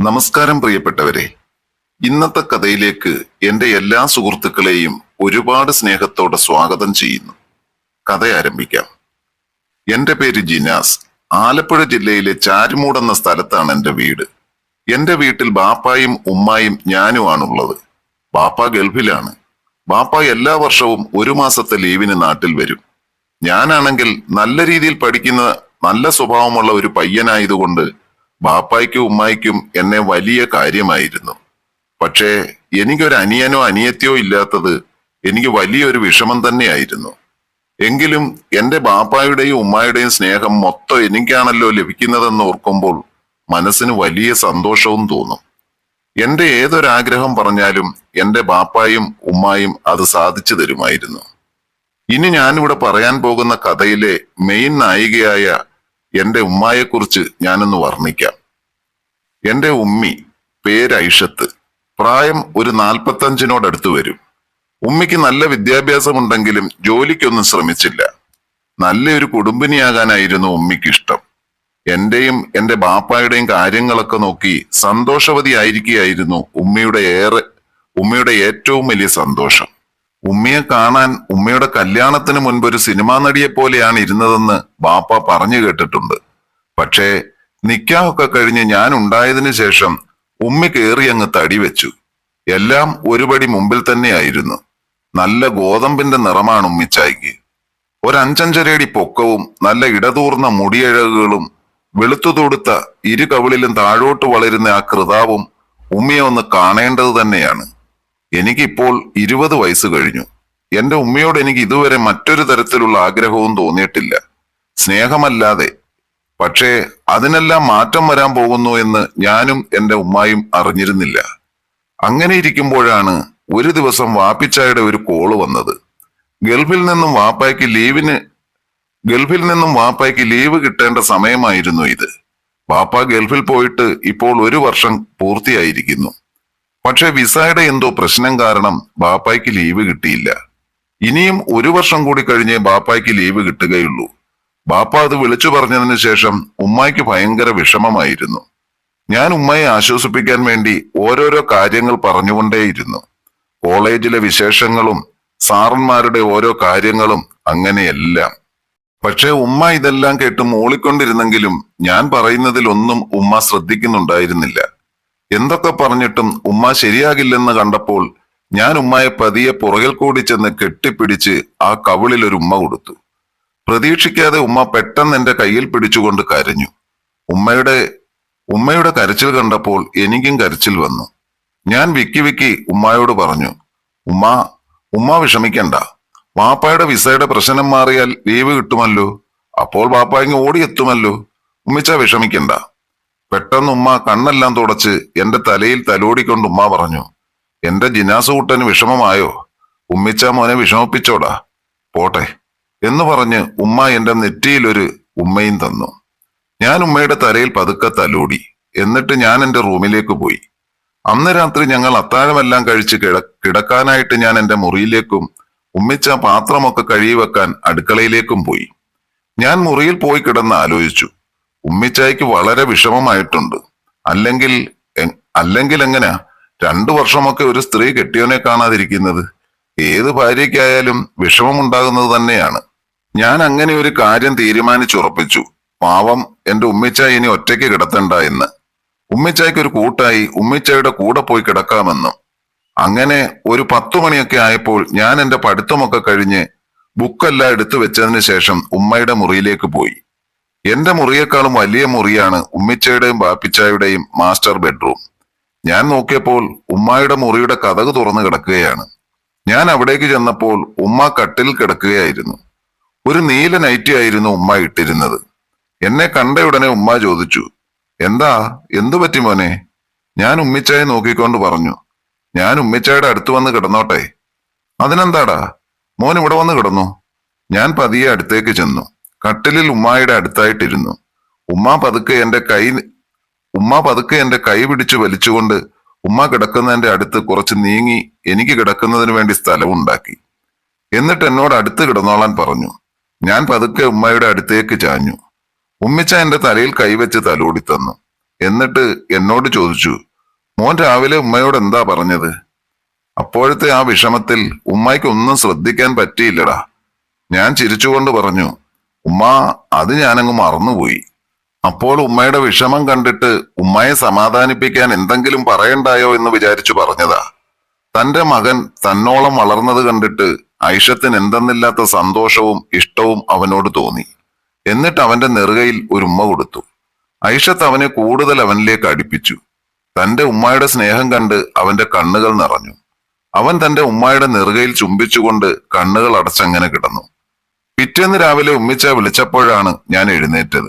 നമസ്കാരം പ്രിയപ്പെട്ടവരെ. ഇന്നത്തെ കഥയിലേക്ക് എന്റെ എല്ലാ സുഹൃത്തുക്കളെയും ഒരുപാട് സ്നേഹത്തോടെ സ്വാഗതം ചെയ്യുന്നു. കഥ ആരംഭിക്കാം. എന്റെ പേര് ജിനാസ്. ആലപ്പുഴ ജില്ലയിലെ ചാരുമൂട് എന്ന സ്ഥലത്താണ് എന്റെ വീട്. എന്റെ വീട്ടിൽ ബാപ്പായും ഉമ്മായും ഞാനുമാണുള്ളത് ബാപ്പ ഗൾഫിലാണ്. ബാപ്പ എല്ലാ വർഷവും ഒരു മാസത്തെ ലീവിന് നാട്ടിൽ വരും. ഞാനാണെങ്കിൽ നല്ല രീതിയിൽ പഠിക്കുന്ന നല്ല സ്വഭാവമുള്ള ഒരു പയ്യനായതുകൊണ്ട് ബാപ്പായ്ക്കും ഉമ്മായിക്കും എന്നെ വലിയ കാര്യമായിരുന്നു. പക്ഷേ എനിക്കൊരു അനിയനോ അനിയത്തിയോ ഇല്ലാത്തത് എനിക്ക് വലിയൊരു വിഷമം തന്നെയായിരുന്നു. എങ്കിലും എന്റെ ബാപ്പായുടെയും ഉമ്മായുടെയും സ്നേഹം മൊത്തം എനിക്കാണല്ലോ ലഭിക്കുന്നതെന്ന് ഓർക്കുമ്പോൾ മനസ്സിന് വലിയ സന്തോഷവും തോന്നും. എന്റെ ഏതൊരാഗ്രഹം പറഞ്ഞാലും എന്റെ ബാപ്പായും ഉമ്മായും അത് സാധിച്ചു തരുമായിരുന്നു. ഇനി ഞാനിവിടെ പറയാൻ പോകുന്ന കഥയിലെ മെയിൻ നായികയായ എന്റെ ഉമ്മായെക്കുറിച്ച് ഞാനൊന്ന് വർണിക്കാം. എന്റെ ഉമ്മി പേര് ഐഷത്ത്. പ്രായം ഒരു നാൽപ്പത്തഞ്ചിനോടടുത്ത് വരും. ഉമ്മിക്ക് നല്ല വിദ്യാഭ്യാസമുണ്ടെങ്കിലും ജോലിക്കൊന്നും ശ്രമിച്ചില്ല. നല്ലൊരു കുടുംബിനിയാകാനായിരുന്നു ഉമ്മിക്ക് ഇഷ്ടം എന്റെയും എന്റെ ബാപ്പായുടെയും കാര്യങ്ങളൊക്കെ നോക്കി സന്തോഷവതിയായിരിക്കുകയായിരുന്നു ഉമ്മയുടെ ഏറെ ഉമ്മയുടെ ഏറ്റവും വലിയ സന്തോഷം. ഉമ്മയെ കാണാൻ ഉമ്മയുടെ കല്യാണത്തിന് മുൻപ് ഒരു സിനിമാ നടിയെ പോലെയാണ് ഇരുന്നതെന്ന് ബാപ്പ പറഞ്ഞു കേട്ടിട്ടുണ്ട്. പക്ഷേ നിക്കാഹൊക്കെ കഴിഞ്ഞ് ഞാൻ ഉണ്ടായതിനു ശേഷം ഉമ്മ കയറി അങ്ങ് തടി വെച്ചു. എല്ലാം ഒരുപടി മുമ്പിൽ തന്നെയായിരുന്നു. നല്ല ഗോതമ്പിന്റെ നിറമാണ് ഉമ്മിച്ചായ്ക്ക്. ഒരഞ്ചഞ്ചരയടി പൊക്കവും നല്ല ഇടതൂർന്ന മുടിയഴകുകളും വെളുത്തു തൊടുത്ത ഇരു കവിളിലും താഴോട്ട് വളരുന്ന ആ കൃതാവും ഉമ്മയെ ഒന്ന് കാണേണ്ടത് തന്നെയാണ്. എനിക്കിപ്പോൾ ഇരുപത് വയസ്സ് കഴിഞ്ഞു. എന്റെ ഉമ്മയോട് എനിക്ക് ഇതുവരെ മറ്റൊരു തരത്തിലുള്ള ആഗ്രഹവും തോന്നിയിട്ടില്ല. സ്നേഹമല്ലാതെ. പക്ഷേ അതിനെല്ലാം മാറ്റം വരാൻ പോകുന്നു എന്ന് ഞാനും എന്റെ ഉമ്മായും അറിഞ്ഞിരുന്നില്ല. അങ്ങനെ ഇരിക്കുമ്പോഴാണ് ഒരു ദിവസം വാപ്പിച്ചായുടെ ഒരു കോൾ വന്നത്. ഗൾഫിൽ നിന്നും വാപ്പായ്ക്ക് ലീവിന് ഗൾഫിൽ നിന്നും വാപ്പായ്ക്ക് ലീവ് കിട്ടേണ്ട സമയമായിരുന്നു ഇത്. വാപ്പ ഗൾഫിൽ പോയിട്ട് ഇപ്പോൾ ഒരു വർഷം പൂർത്തിയായിരിക്കുന്നു. പക്ഷെ വിസയുടെ എന്തോ പ്രശ്നം കാരണം ബാപ്പായ്ക്ക് ലീവ് കിട്ടിയില്ല. ഇനിയും ഒരു വർഷം കൂടി കഴിഞ്ഞേ ബാപ്പായ്ക്ക് ലീവ് കിട്ടുകയുള്ളൂ. ബാപ്പ അത് വിളിച്ചു പറഞ്ഞതിന് ശേഷം ഉമ്മായ്ക്ക് ഭയങ്കര വിഷമമായിരുന്നു. ഞാൻ ഉമ്മയെ ആശ്വസിപ്പിക്കാൻ വേണ്ടി ഓരോരോ കാര്യങ്ങൾ പറഞ്ഞുകൊണ്ടേയിരുന്നു. കോളേജിലെ വിശേഷങ്ങളും സാറന്മാരുടെ ഓരോ കാര്യങ്ങളും അങ്ങനെയെല്ലാം. പക്ഷേ ഉമ്മ ഇതെല്ലാം കേട്ട് മൂളിക്കൊണ്ടിരുന്നെങ്കിലും ഞാൻ പറയുന്നതിലൊന്നും ഉമ്മ ശ്രദ്ധിക്കുന്നുണ്ടായിരുന്നില്ല. എന്തൊക്കെ പറഞ്ഞിട്ടും ഉമ്മ ശരിയാകില്ലെന്ന് കണ്ടപ്പോൾ ഞാൻ ഉമ്മയെ പതിയെ പുറകിൽ കൂടി ചെന്ന് കെട്ടിപ്പിടിച്ച് ആ കവിളിൽ ഒരു ഉമ്മ കൊടുത്തു. പ്രതീക്ഷിക്കാതെ ഉമ്മ പെട്ടെന്ന് എന്റെ കയ്യിൽ പിടിച്ചുകൊണ്ട് കരഞ്ഞു. ഉമ്മയുടെ ഉമ്മയുടെ കരച്ചിൽ കണ്ടപ്പോൾ എനിക്കും കരച്ചിൽ വന്നു. ഞാൻ വിക്കി വിക്കി ഉമ്മായോട് പറഞ്ഞു ഉമ്മ ഉമ്മ വിഷമിക്കണ്ട. വാപ്പായുടെ വിസയുടെ പ്രശ്നം മാറിയാൽ ലീവ് കിട്ടുമല്ലോ. അപ്പോൾ വാപ്പയങ്ങി ഓടിയെത്തുമല്ലോ. ഉമ്മിച്ച വിഷമിക്കണ്ട. പെട്ടെന്ന് ഉമ്മ കണ്ണെല്ലാം തുടച്ച് എന്റെ തലയിൽ തലോടിക്കൊണ്ട് ഉമ്മ പറഞ്ഞു എന്റെ ജിനാസ് കൂട്ടന് വിഷമമായോ? ഉമ്മിച്ച മോനെ വിഷമിപ്പിച്ചോടാ. പോട്ടെ എന്ന് പറഞ്ഞ് ഉമ്മ എന്റെ നെറ്റിയിലൊരു ഉമ്മയും തന്നു. ഞാൻ ഉമ്മയുടെ തലയിൽ പതുക്കെ തലോടി എന്നിട്ട് ഞാൻ എന്റെ റൂമിലേക്ക് പോയി. അന്ന് രാത്രി ഞങ്ങൾ അത്താഴമെല്ലാം കഴിച്ച് കിട കിടക്കാനായിട്ട് ഞാൻ എന്റെ മുറിയിലേക്കും ഉമ്മിച്ച പാത്രമൊക്കെ കഴുകി വെക്കാൻ അടുക്കളയിലേക്കും പോയി. ഞാൻ മുറിയിൽ പോയി കിടന്ന് ആലോചിച്ചു. ഉമ്മിച്ചായ്ക്ക് വളരെ വിഷമമായിട്ടുണ്ട്. അല്ലെങ്കിൽ അല്ലെങ്കിൽ എങ്ങനെയാ രണ്ടു വർഷമൊക്കെ ഒരു സ്ത്രീ കെട്ടിയോനെ കാണാതിരിക്കുന്നത് ഏത് ഭാര്യയ്ക്കായാലും വിഷമമുണ്ടാകുന്നത് തന്നെയാണ്. ഞാൻ അങ്ങനെ ഒരു കാര്യം തീരുമാനിച്ചുറപ്പിച്ചു. പാവം എന്റെ ഉമ്മിച്ചായി ഇനി ഒറ്റയ്ക്ക് കിടത്തണ്ട എന്ന്. ഉമ്മിച്ചായ്ക്ക് ഒരു കൂട്ടായി ഉമ്മിച്ചായുടെ കൂടെ പോയി കിടക്കാമെന്നും. അങ്ങനെ ഒരു പത്തു മണിയൊക്കെ ആയപ്പോൾ ഞാൻ എന്റെ പഠിത്തമൊക്കെ കഴിഞ്ഞ് ബുക്കെല്ലാം എടുത്തു വെച്ചതിന് ശേഷം ഉമ്മയുടെ മുറിയിലേക്ക് പോയി. എന്റെ മുറിയേക്കാളും വലിയ മുറിയാണ് ഉമ്മിച്ചയുടെയും ബാപ്പിച്ചായുടെയും മാസ്റ്റർ ബെഡ്റൂം. ഞാൻ നോക്കിയപ്പോൾ ഉമ്മായുടെ മുറിയുടെ കഥക് തുറന്നു കിടക്കുകയാണ്. ഞാൻ അവിടേക്ക് ചെന്നപ്പോൾ ഉമ്മ കട്ടിൽ കിടക്കുകയായിരുന്നു. ഒരു നീല നൈറ്റി ആയിരുന്നു ഉമ്മ ഇട്ടിരുന്നത്. എന്നെ കണ്ട ഉടനെ ഉമ്മ ചോദിച്ചു എന്താ എന്തു പറ്റി മോനെ? ഞാൻ ഉമ്മിച്ചായെ നോക്കിക്കൊണ്ട് പറഞ്ഞു ഞാൻ ഉമ്മിച്ചായുടെ അടുത്ത് വന്ന് കിടന്നോട്ടെ. അതിനെന്താടാ? മോൻ ഇവിടെ വന്ന് കിടന്നു. ഞാൻ പതിയെ അടുത്തേക്ക് ചെന്നു. കട്ടിലിൽ ഉമ്മായുടെ അടുത്തായിട്ടിരുന്നു. ഉമ്മ പതുക്കെ എന്റെ കൈ ഉമ്മ പതുക്കെ എന്റെ കൈ പിടിച്ചു വലിച്ചുകൊണ്ട് ഉമ്മ കിടക്കുന്നതിന്റെ അടുത്ത് കുറച്ച് നീങ്ങി എനിക്ക് കിടക്കുന്നതിന് വേണ്ടി സ്ഥലമുണ്ടാക്കി എന്നിട്ട് എന്നോട് അടുത്ത് കിടന്നോളാൻ പറഞ്ഞു. ഞാൻ പതുക്കെ ഉമ്മയുടെ അടുത്തേക്ക് ചാഞ്ഞു. ഉമ്മിച്ച എന്റെ തലയിൽ കൈവച്ച് തലോടി തന്നു എന്നിട്ട് എന്നോട് ചോദിച്ചു മോൻ രാവിലെ ഉമ്മയോട് എന്താ പറഞ്ഞത്? അപ്പോഴത്തെ ആ വിഷമത്തിൽ ഉമ്മയ്ക്ക് ഒന്നും ശ്രദ്ധിക്കാൻ പറ്റിയില്ലടാ. ഞാൻ ചിരിച്ചുകൊണ്ട് പറഞ്ഞു ഉമ്മ അത് ഞാനങ്ങ് മറന്നുപോയി. അപ്പോൾ ഉമ്മയുടെ വിഷമം കണ്ടിട്ട് ഉമ്മയെ സമാധാനിപ്പിക്കാൻ എന്തെങ്കിലും പറയണ്ടായോ എന്ന് വിചാരിച്ചു പറഞ്ഞതാ. തന്റെ മകൻ തന്നോളം വളർന്നത് കണ്ടിട്ട് ഐഷത്തിന് എന്തെന്നില്ലാത്ത സന്തോഷവും ഇഷ്ടവും അവനോട് തോന്നി. എന്നിട്ട് അവന്റെ നെറുകയിൽ ഒരു ഉമ്മ കൊടുത്തു. ഐഷത്ത് അവനെ കൂടുതൽ അവനിലേക്ക് അടുപ്പിച്ചു. തന്റെ ഉമ്മയുടെ സ്നേഹം കണ്ട് അവന്റെ കണ്ണുകൾ നിറഞ്ഞു. അവൻ തന്റെ ഉമ്മയുടെ നെറുകയിൽ ചുംബിച്ചുകൊണ്ട് കണ്ണുകൾ അടച്ചങ്ങനെ കിടന്നു. പിറ്റേന്ന് രാവിലെ ഉമ്മിച്ച വിളിച്ചപ്പോഴാണ് ഞാൻ എഴുന്നേറ്റത്.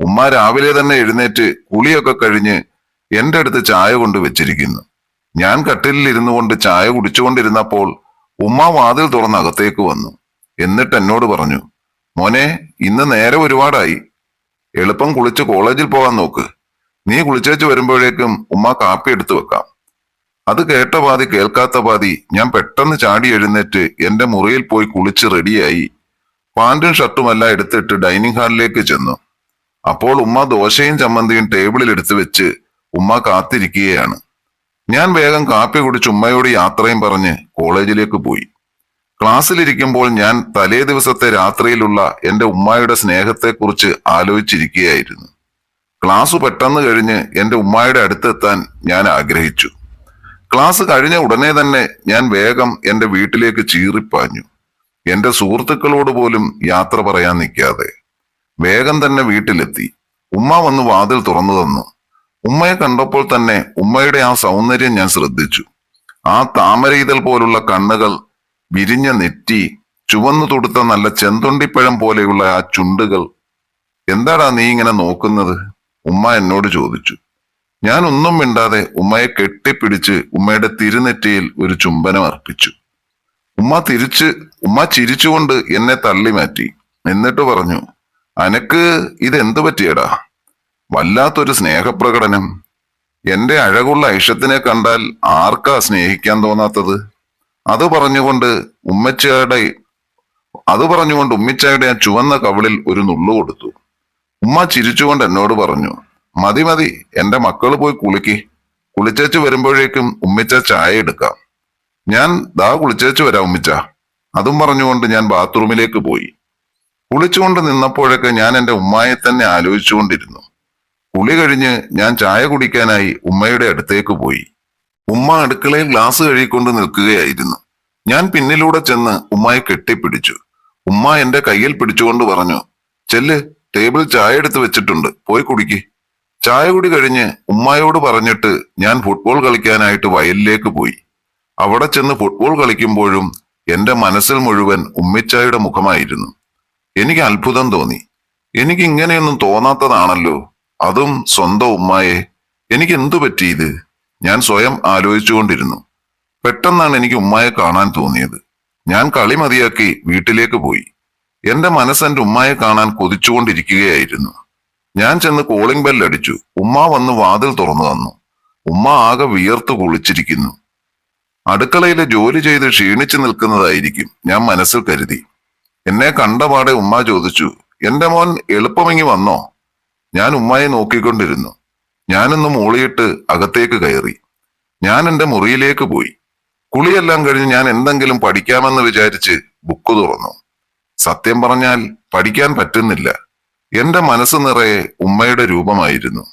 ഉമ്മ രാവിലെ തന്നെ എഴുന്നേറ്റ് കുളിയൊക്കെ കഴിഞ്ഞ് എന്റെ അടുത്ത് ചായ കൊണ്ട് വെച്ചിരിക്കുന്നു. ഞാൻ കട്ടിലിൽ ഇരുന്നു കൊണ്ട് ചായ കുടിച്ചുകൊണ്ടിരുന്നപ്പോൾ ഉമ്മ വാതിൽ തുറന്ന് അകത്തേക്ക് വന്നു. എന്നിട്ട് എന്നോട് പറഞ്ഞു മോനെ ഇന്ന് നേരെ ഒരുപാടായി. എളുപ്പം കുളിച്ച് കോളേജിൽ പോകാൻ നോക്ക്. നീ കുളിച്ചേച്ച് വരുമ്പോഴേക്കും ഉമ്മ കാപ്പി എടുത്തു വെക്കാം. അത് കേട്ട പാതി കേൾക്കാത്ത പാതി ഞാൻ പെട്ടെന്ന് ചാടി എഴുന്നേറ്റ് എന്റെ മുറിയിൽ പോയി കുളിച്ച് റെഡിയായി. പാന്റും ഷർട്ടുമെല്ലാം എടുത്തിട്ട് ഡൈനിങ് ഹാളിലേക്ക് ചെന്നു. അപ്പോൾ ഉമ്മ ദോശയും ചമ്മന്തിയും ടേബിളിൽ എടുത്തു വെച്ച് ഉമ്മ കാത്തിരിക്കുകയാണ്. ഞാൻ വേഗം കാപ്പി കുടിച്ച് ഉമ്മയോട് യാത്രയും പറഞ്ഞ് കോളേജിലേക്ക് പോയി. ക്ലാസ്സിലിരിക്കുമ്പോൾ ഞാൻ തലേ ദിവസത്തെ രാത്രിയിലുള്ള എന്റെ ഉമ്മായുടെ സ്നേഹത്തെക്കുറിച്ച് ആലോചിച്ചിരിക്കുകയായിരുന്നു. ക്ലാസ് പെട്ടെന്ന് കഴിഞ്ഞ് എന്റെ ഉമ്മായുടെ അടുത്തെത്താൻ ഞാൻ ആഗ്രഹിച്ചു. ക്ലാസ് കഴിഞ്ഞ ഉടനെ തന്നെ ഞാൻ വേഗം എന്റെ വീട്ടിലേക്ക് ചീറിപ്പാഞ്ഞു. എന്റെ സുഹൃത്തുക്കളോട് പോലും യാത്ര പറയാൻ നിൽക്കാതെ വേഗം തന്നെ വീട്ടിലെത്തി. ഉമ്മ വന്ന് വാതിൽ തുറന്നു തന്നു. ഉമ്മയെ കണ്ടപ്പോൾ തന്നെ ഉമ്മയുടെ ആ സൗന്ദര്യം ഞാൻ ശ്രദ്ധിച്ചു. ആ താമരയിതൽ പോലുള്ള കണ്ണുകൾ വിരിഞ്ഞ നെറ്റി ചുവന്നു തൊടുത്ത നല്ല ചെന്തൊണ്ടിപ്പഴം പോലെയുള്ള ആ ചുണ്ടുകൾ. എന്താടാ നീ ഇങ്ങനെ നോക്കുന്നത്? ഉമ്മ എന്നോട് ചോദിച്ചു. ഞാൻ ഒന്നും മിണ്ടാതെ ഉമ്മയെ കെട്ടിപ്പിടിച്ച് ഉമ്മയുടെ തിരുനെറ്റിയിൽ ഒരു ചുംബനം അർപ്പിച്ചു. ഉമ്മ തിരിച്ച് ഉമ്മ ചിരിച്ചുകൊണ്ട് എന്നെ തള്ളി മാറ്റി. എന്നിട്ട് പറഞ്ഞു അനക്ക് ഇതെന്ത് പറ്റിയടാ? വല്ലാത്തൊരു സ്നേഹപ്രകടനം. എന്റെ അഴകുള്ള ഐഷത്തിനെ കണ്ടാൽ ആർക്കാ സ്നേഹിക്കാൻ തോന്നാത്തത്? അത് പറഞ്ഞുകൊണ്ട് ഉമ്മച്ചയുടെ അത് പറഞ്ഞുകൊണ്ട് ഉമ്മിച്ചയുടെ ആ ചുവന്ന കവിളിൽ ഒരു നുള്ളു കൊടുത്തു. ഉമ്മ ചിരിച്ചുകൊണ്ട് എന്നോട് പറഞ്ഞു മതി മതി എന്റെ മക്കൾ പോയി കുളിക്ക്. കുളിച്ചേച്ച് വരുമ്പോഴേക്കും ഉമ്മിച്ച ചായ എടുക്കാം. ഞാൻ ദാ കുളിച്ചേച്ചു വരാം ഉമ്മിച്ച. അതും പറഞ്ഞുകൊണ്ട് ഞാൻ ബാത്റൂമിലേക്ക് പോയി. കുളിച്ചുകൊണ്ട് നിന്നപ്പോഴൊക്കെ ഞാൻ എന്റെ ഉമ്മയെ തന്നെ ആലോചിച്ചുകൊണ്ടിരുന്നു. കുളി കഴിഞ്ഞ് ഞാൻ ചായ കുടിക്കാനായി ഉമ്മയുടെ അടുത്തേക്ക് പോയി. ഉമ്മ അടുക്കളയിൽ ഗ്ലാസ് കഴുകിക്കൊണ്ട് നിൽക്കുകയായിരുന്നു. ഞാൻ പിന്നിലൂടെ ചെന്ന് ഉമ്മയെ കെട്ടിപ്പിടിച്ചു. ഉമ്മ എന്റെ കയ്യിൽ പിടിച്ചുകൊണ്ട് പറഞ്ഞു ചെല്ല് ടേബിൾ ചായ എടുത്ത് വെച്ചിട്ടുണ്ട് പോയി കുടിക്ക്. ചായ കുടി കഴിഞ്ഞ് ഉമ്മയോട് പറഞ്ഞിട്ട് ഞാൻ ഫുട്ബോൾ കളിക്കാനായിട്ട് വയലിലേക്ക് പോയി. അവിടെ ചെന്ന് ഫുട്ബോൾ കളിക്കുമ്പോഴും എന്റെ മനസ്സിൽ മുഴുവൻ ഉമ്മിച്ചായുടെ മുഖമായിരുന്നു. എനിക്ക് അത്ഭുതം തോന്നി. എനിക്ക് ഇങ്ങനെയൊന്നും തോന്നാത്തതാണല്ലോ. അതും സ്വന്തം ഉമ്മായെ. എനിക്ക് എന്തു പറ്റി ഇത്? ഞാൻ സ്വയം ആലോചിച്ചുകൊണ്ടിരുന്നു. പെട്ടെന്നാണ് എനിക്ക് ഉമ്മായെ കാണാൻ തോന്നിയത്. ഞാൻ കളി മതിയാക്കി വീട്ടിലേക്ക് പോയി. എന്റെ മനസ്സ് എന്റെ ഉമ്മായെ കാണാൻ കൊതിച്ചുകൊണ്ടിരിക്കുകയായിരുന്നു. ഞാൻ ചെന്ന് കോളിംഗ് ബെല്ലടിച്ചു ഉമ്മ വന്ന് വാതിൽ തുറന്നു തന്നു. ഉമ്മ ആകെ വിയർത്ത് കുളിച്ചിരിക്കുന്നു. അടുക്കളയിലെ ജോലി ചെയ്ത് ക്ഷീണിച്ചു നിൽക്കുന്നതായിരിക്കും ഞാൻ മനസ്സിൽ കരുതി. എന്നെ കണ്ടപാടെ ഉമ്മ ചോദിച്ചു എന്റെ മോൻ എളുപ്പമെങ്ങി വന്നോ? ഞാൻ ഉമ്മയെ നോക്കിക്കൊണ്ടിരുന്നു. ഞാനൊന്ന് മൂളിയിട്ട് അകത്തേക്ക് കയറി. ഞാൻ എന്റെ മുറിയിലേക്ക് പോയി. കുളിയെല്ലാം കഴിഞ്ഞ് ഞാൻ എന്തെങ്കിലും പഠിക്കാമെന്ന് വിചാരിച്ച് ബുക്ക് തുറന്നു. സത്യം പറഞ്ഞാൽ പഠിക്കാൻ പറ്റുന്നില്ല. എന്റെ മനസ്സ് നിറയെ ഉമ്മയുടെ രൂപമായിരുന്നു.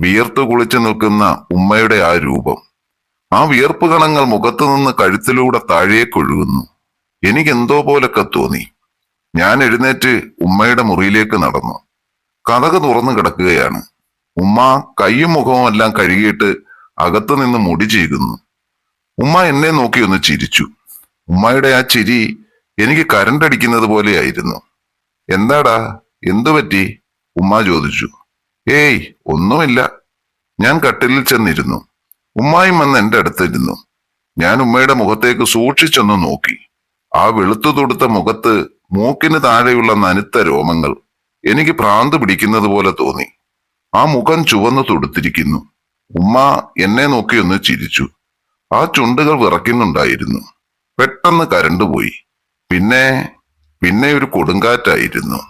വിയർത്തു കുളിച്ചു നിൽക്കുന്ന ഉമ്മയുടെ ആ രൂപം. ആ വിയർപ്പ് കണങ്ങൾ മുഖത്തു നിന്ന് കഴുത്തിലൂടെ താഴേക്കൊഴുകുന്നു എനിക്കെന്തോ പോലൊക്കെ തോന്നി. ഞാൻ എഴുന്നേറ്റ് ഉമ്മയുടെ മുറിയിലേക്ക് നടന്നു. കഥക തുറന്നു കിടക്കുകയാണ്. ഉമ്മ കൈയും മുഖവും എല്ലാം കഴുകിയിട്ട് അകത്തു നിന്ന് മുടി ചെയ്യുന്നു ഉമ്മ എന്നെ നോക്കി ഒന്ന് ചിരിച്ചു. ഉമ്മയുടെ ആ ചിരി എനിക്ക് കരണ്ടടിക്കുന്നത് പോലെയായിരുന്നു. എന്താടാ? എന്തു പറ്റി? ഉമ്മ ചോദിച്ചു. ഏയ് ഒന്നുമില്ല. ഞാൻ കട്ടിലിൽ ചെന്നിരുന്നു. ഉമ്മായും വന്ന് എന്റെ അടുത്തിരുന്നു. ഞാൻ ഉമ്മയുടെ മുഖത്തേക്ക് സൂക്ഷിച്ചൊന്ന് നോക്കി. ആ വെളുത്തു തൊടുത്ത മുഖത്ത് മൂക്കിന് താഴെയുള്ള നനുത്ത രോമങ്ങൾ. എനിക്ക് ഭ്രാന്ത് പിടിക്കുന്നത് പോലെ തോന്നി. ആ മുഖം ചുവന്നു തൊടുത്തിരിക്കുന്നു. ഉമ്മ എന്നെ നോക്കി ഒന്ന് ചിരിച്ചു. ആ ചുണ്ടുകൾ വിറയ്ക്കുന്നുണ്ടായിരുന്നു. പെട്ടെന്ന് കരണ്ടുപോയി. പിന്നെ പിന്നെ ഒരു കൊടുങ്കാറ്റായിരുന്നു.